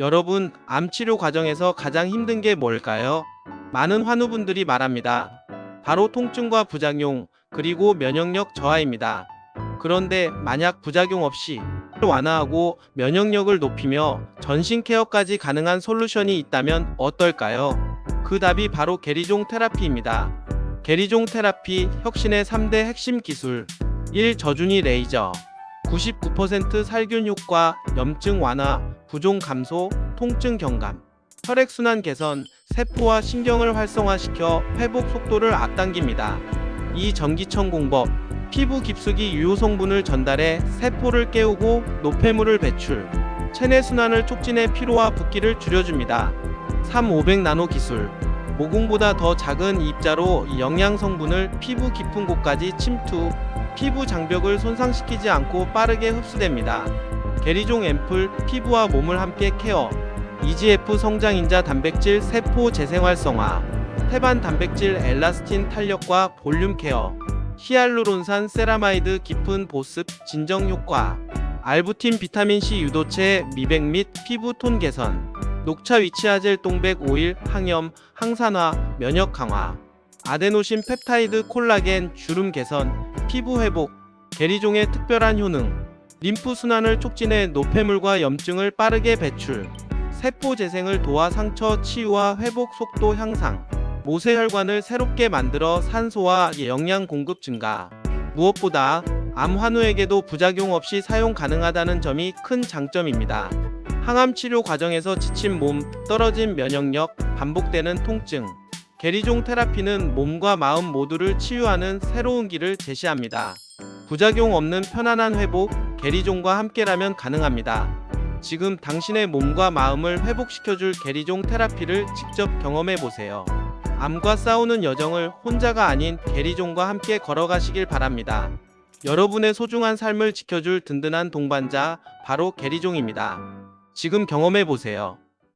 여러분, 암 치료 과정에서 가장 힘든 게 뭘까요? 많은 환우분들이 말합니다. 바로 통증과 부작용, 그리고 면역력 저하입니다. 그런데 만약 부작용 없이 완화하고 면역력을 높이며 전신 케어까지 가능한 솔루션이 있다면 어떨까요? 그 답이 바로 게리종 테라피입니다. 게리종 테라피 혁신의 3대 핵심 기술 1. 저준위 레이저 99% 살균 효과, 염증 완화, 부종 감소, 통증 경감, 혈액순환 개선, 세포와 신경을 활성화시켜 회복 속도를 앞당깁니다. 2. 전기청 공법 피부 깊숙이 유효 성분을 전달해 세포를 깨우고 노폐물을 배출, 체내 순환을 촉진해 피로와 붓기를 줄여줍니다. 3. 500 나노 기술 모공보다 더 작은 입자로 영양 성분을 피부 깊은 곳까지 침투, 피부 장벽을 손상시키지 않고 빠르게 흡수됩니다. 게리종 앰플 피부와 몸을 함께 케어. EGF 성장인자 단백질 세포 재생 활성화. 태반 단백질 엘라스틴 탄력과 볼륨 케어. 히알루론산 세라마이드 깊은 보습 진정 효과. 알부틴 비타민 C 유도체 미백 및 피부 톤 개선. 녹차 위치아젤 동백 오일 항염 항산화 면역 강화. 아데노신 펩타이드 콜라겐 주름 개선 피부 회복, 게리종의 특별한 효능, 림프 순환을 촉진해 노폐물과 염증을 빠르게 배출, 세포 재생을 도와 상처 치유와 회복 속도 향상, 모세혈관을 새롭게 만들어 산소와 영양 공급 증가. 무엇보다 암 환우에게도 부작용 없이 사용 가능하다는 점이 큰 장점입니다. 항암 치료 과정에서 지친 몸, 떨어진 면역력, 반복되는 통증, 게리종 테라피는 몸과 마음 모두를 치유하는 새로운 길을 제시합니다. 부작용 없는 편안한 회복, 게리종과 함께라면 가능합니다. 지금 당신의 몸과 마음을 회복시켜줄 게리종 테라피를 직접 경험해 보세요. 암과 싸우는 여정을 혼자가 아닌 게리종과 함께 걸어가시길 바랍니다. 여러분의 소중한 삶을 지켜줄 든든한 동반자, 바로 게리종입니다. 지금 경험해 보세요.